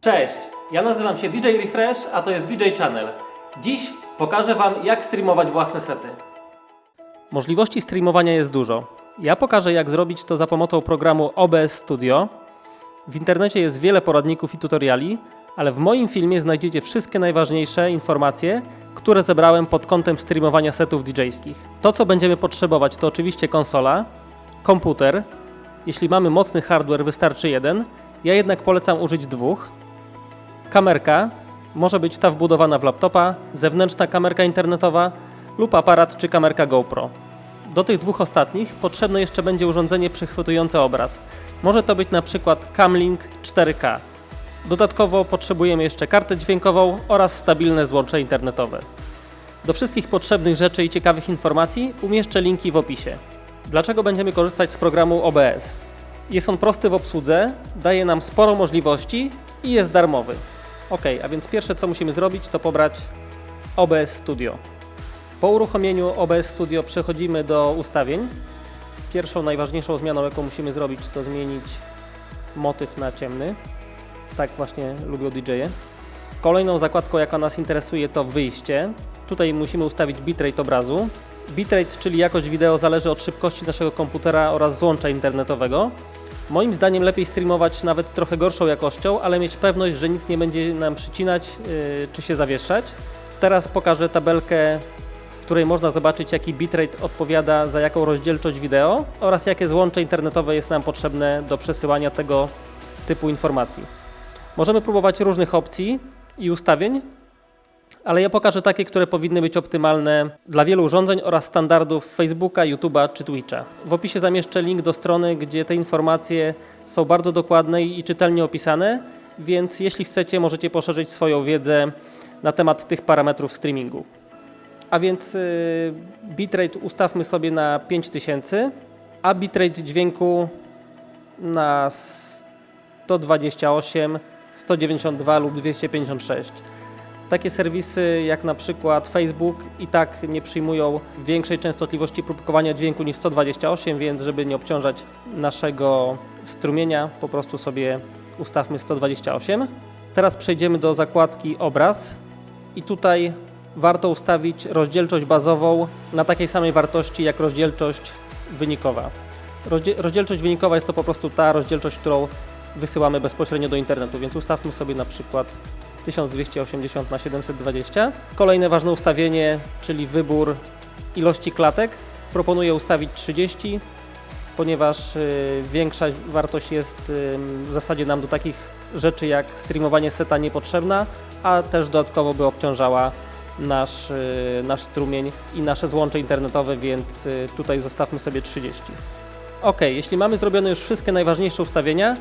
Cześć, ja nazywam się DJ Refresh, a to jest DJ Channel. Dziś pokażę Wam, jak streamować własne sety. Możliwości streamowania jest dużo. Ja pokażę, jak zrobić to za pomocą programu OBS Studio. W internecie jest wiele poradników i tutoriali, ale w moim filmie znajdziecie wszystkie najważniejsze informacje, które zebrałem pod kątem streamowania setów DJ-skich. To, co będziemy potrzebować, to oczywiście konsola, komputer. Jeśli mamy mocny hardware, wystarczy jeden. Ja jednak polecam użyć dwóch. Kamerka może być ta wbudowana w laptopa, zewnętrzna kamerka internetowa lub aparat czy kamerka GoPro. Do tych dwóch ostatnich potrzebne jeszcze będzie urządzenie przechwytujące obraz. Może to być na przykład Camlink 4K. Dodatkowo potrzebujemy jeszcze kartę dźwiękową oraz stabilne złącze internetowe. Do wszystkich potrzebnych rzeczy i ciekawych informacji umieszczę linki w opisie. Dlaczego będziemy korzystać z programu OBS? Jest on prosty w obsłudze, daje nam sporo możliwości i jest darmowy. Ok, a więc pierwsze co musimy zrobić to pobrać OBS Studio. Po uruchomieniu OBS Studio przechodzimy do ustawień. Pierwszą najważniejszą zmianą jaką musimy zrobić to zmienić motyw na ciemny. Tak właśnie lubią DJ-e. Kolejną zakładką jaka nas interesuje to wyjście. Tutaj musimy ustawić bitrate obrazu. Bitrate, czyli jakość wideo zależy od szybkości naszego komputera oraz złącza internetowego. Moim zdaniem lepiej streamować nawet trochę gorszą jakością, ale mieć pewność, że nic nie będzie nam przycinać yy, czy się zawieszać. Teraz pokażę tabelkę, w której można zobaczyć jaki bitrate odpowiada za jaką rozdzielczość wideo oraz jakie złącze internetowe jest nam potrzebne do przesyłania tego typu informacji. Możemy próbować różnych opcji i ustawień, ale ja pokażę takie, które powinny być optymalne dla wielu urządzeń oraz standardów Facebooka, YouTube'a czy Twitcha. W opisie zamieszczę link do strony, gdzie te informacje są bardzo dokładne i czytelnie opisane, więc jeśli chcecie, możecie poszerzyć swoją wiedzę na temat tych parametrów streamingu. A więc yy, bitrate ustawmy sobie na 5000, a bitrate dźwięku na 128, 192 lub 256. Takie serwisy jak na przykład Facebook i tak nie przyjmują większej częstotliwości próbkowania dźwięku niż 128, więc żeby nie obciążać naszego strumienia, po prostu sobie ustawmy 128. Teraz przejdziemy do zakładki obraz i tutaj warto ustawić rozdzielczość bazową na takiej samej wartości jak rozdzielczość wynikowa. Rozdzie rozdzielczość wynikowa jest to po prostu ta rozdzielczość, którą wysyłamy bezpośrednio do internetu, więc ustawmy sobie na przykład 1280 na 720. Kolejne ważne ustawienie, czyli wybór ilości klatek. Proponuję ustawić 30, ponieważ y, większa wartość jest w zasadzie nam do takich rzeczy jak streamowanie seta niepotrzebna, a też dodatkowo by obciążała nasz, y, nasz strumień i nasze złącze internetowe, więc y, tutaj zostawmy sobie 30. Ok, jeśli mamy zrobione już wszystkie najważniejsze ustawienia,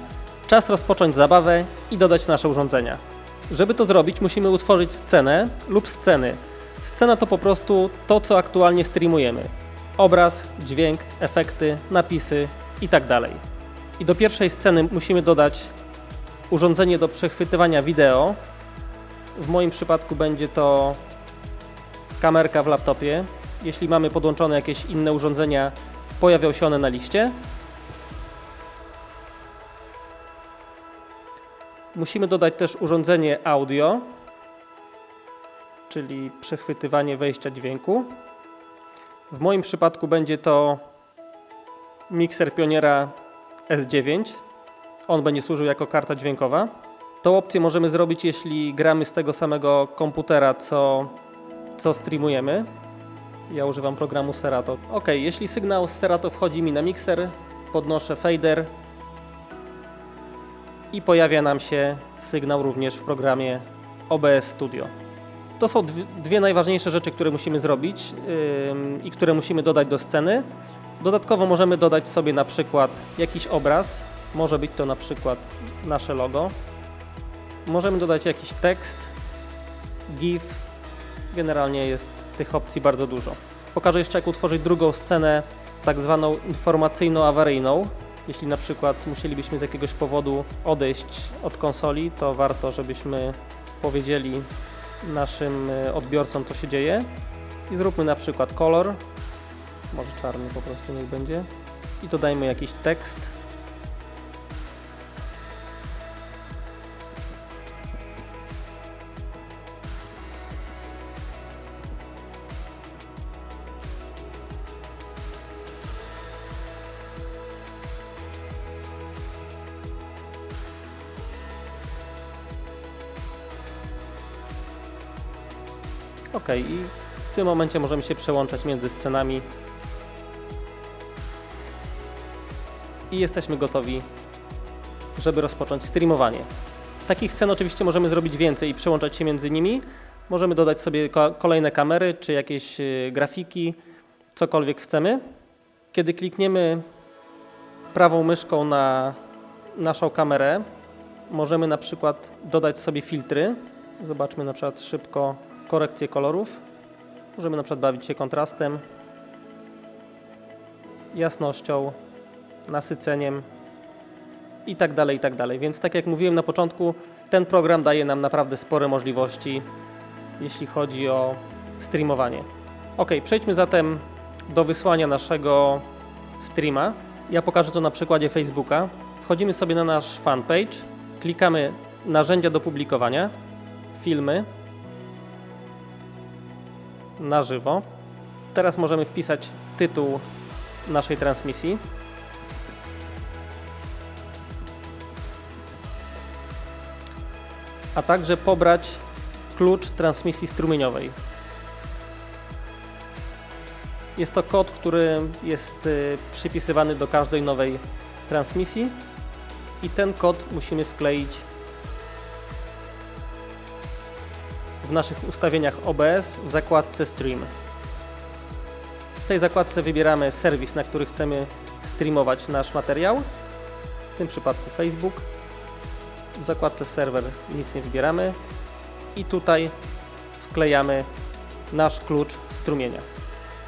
czas rozpocząć zabawę i dodać nasze urządzenia. Żeby to zrobić, musimy utworzyć scenę lub sceny. Scena to po prostu to, co aktualnie streamujemy. Obraz, dźwięk, efekty, napisy itd. I do pierwszej sceny musimy dodać urządzenie do przechwytywania wideo. W moim przypadku będzie to kamerka w laptopie. Jeśli mamy podłączone jakieś inne urządzenia, pojawią się one na liście. Musimy dodać też urządzenie audio, czyli przechwytywanie wejścia dźwięku. W moim przypadku będzie to mikser Pioniera S9. On będzie służył jako karta dźwiękowa. Tą opcję możemy zrobić, jeśli gramy z tego samego komputera, co, co streamujemy. Ja używam programu Serato. Ok, jeśli sygnał z Serato wchodzi mi na mikser, podnoszę fader pojawia nam się sygnał również w programie OBS Studio. To są dwie, najważniejsze rzeczy, które musimy zrobić i które musimy dodać do sceny. Dodatkowo możemy dodać sobie na przykład jakiś obraz, może być to na przykład nasze logo. Możemy dodać jakiś tekst, GIF. Generalnie jest tych opcji bardzo dużo. Pokażę jeszcze jak utworzyć drugą scenę, tak zwaną informacyjno-awaryjną. Jeśli na przykład musielibyśmy z jakiegoś powodu odejść od konsoli, to warto, żebyśmy powiedzieli naszym y, odbiorcom, co się dzieje. I zróbmy na przykład kolor, może czarny po prostu niech będzie. I dodajmy jakiś tekst. Ok, i w tym momencie możemy się przełączać między scenami. I jesteśmy gotowi, żeby rozpocząć streamowanie. Takich scen oczywiście możemy zrobić więcej i przełączać się między nimi. Możemy dodać sobie ko- kolejne kamery czy jakieś y, grafiki, cokolwiek chcemy. Kiedy klikniemy prawą myszką na naszą kamerę, możemy na przykład dodać sobie filtry. Zobaczmy na przykład szybko korekcję kolorów. Możemy na przykład bawić się kontrastem, jasnością, nasyceniem i tak dalej, i tak dalej. Więc tak jak mówiłem na początku, ten program daje nam naprawdę spore możliwości, jeśli chodzi o streamowanie. Ok, przejdźmy zatem do wysłania naszego streama. Ja pokażę to na przykładzie Facebooka. Wchodzimy sobie na nasz fanpage, klikamy narzędzia do publikowania, filmy, na żywo. Teraz możemy wpisać tytuł naszej transmisji. A także pobrać klucz transmisji strumieniowej. Jest to kod, który jest y, przypisywany do każdej nowej transmisji i ten kod musimy wkleić w naszych ustawieniach OBS w zakładce Stream. W tej zakładce wybieramy serwis, na który chcemy streamować nasz materiał, w tym przypadku Facebook. W zakładce serwer nic nie wybieramy i tutaj wklejamy nasz klucz strumienia.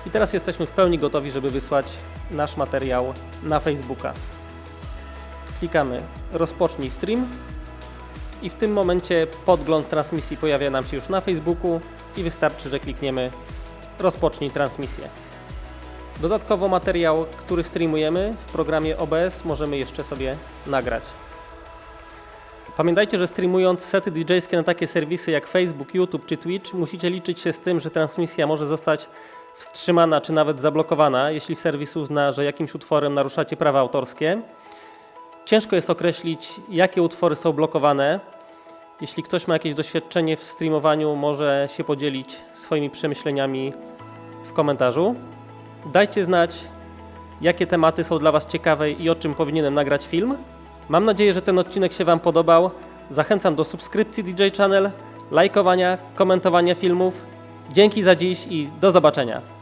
I teraz jesteśmy w pełni gotowi, żeby wysłać nasz materiał na Facebooka. Klikamy rozpocznij stream i w tym momencie podgląd transmisji pojawia nam się już na Facebooku i wystarczy, że klikniemy rozpocznij transmisję. Dodatkowo materiał, który streamujemy w programie OBS możemy jeszcze sobie nagrać. Pamiętajcie, że streamując sety DJ-skie na takie serwisy jak Facebook, YouTube czy Twitch, musicie liczyć się z tym, że transmisja może zostać wstrzymana czy nawet zablokowana, jeśli serwis uzna, że jakimś utworem naruszacie prawa autorskie. Ciężko jest określić, jakie utwory są blokowane. Jeśli ktoś ma jakieś doświadczenie w streamowaniu, może się podzielić swoimi przemyśleniami w komentarzu. Dajcie znać, jakie tematy są dla Was ciekawe i o czym powinienem nagrać film. Mam nadzieję, że ten odcinek się Wam podobał. Zachęcam do subskrypcji DJ Channel, lajkowania, komentowania filmów. Dzięki za dziś i do zobaczenia.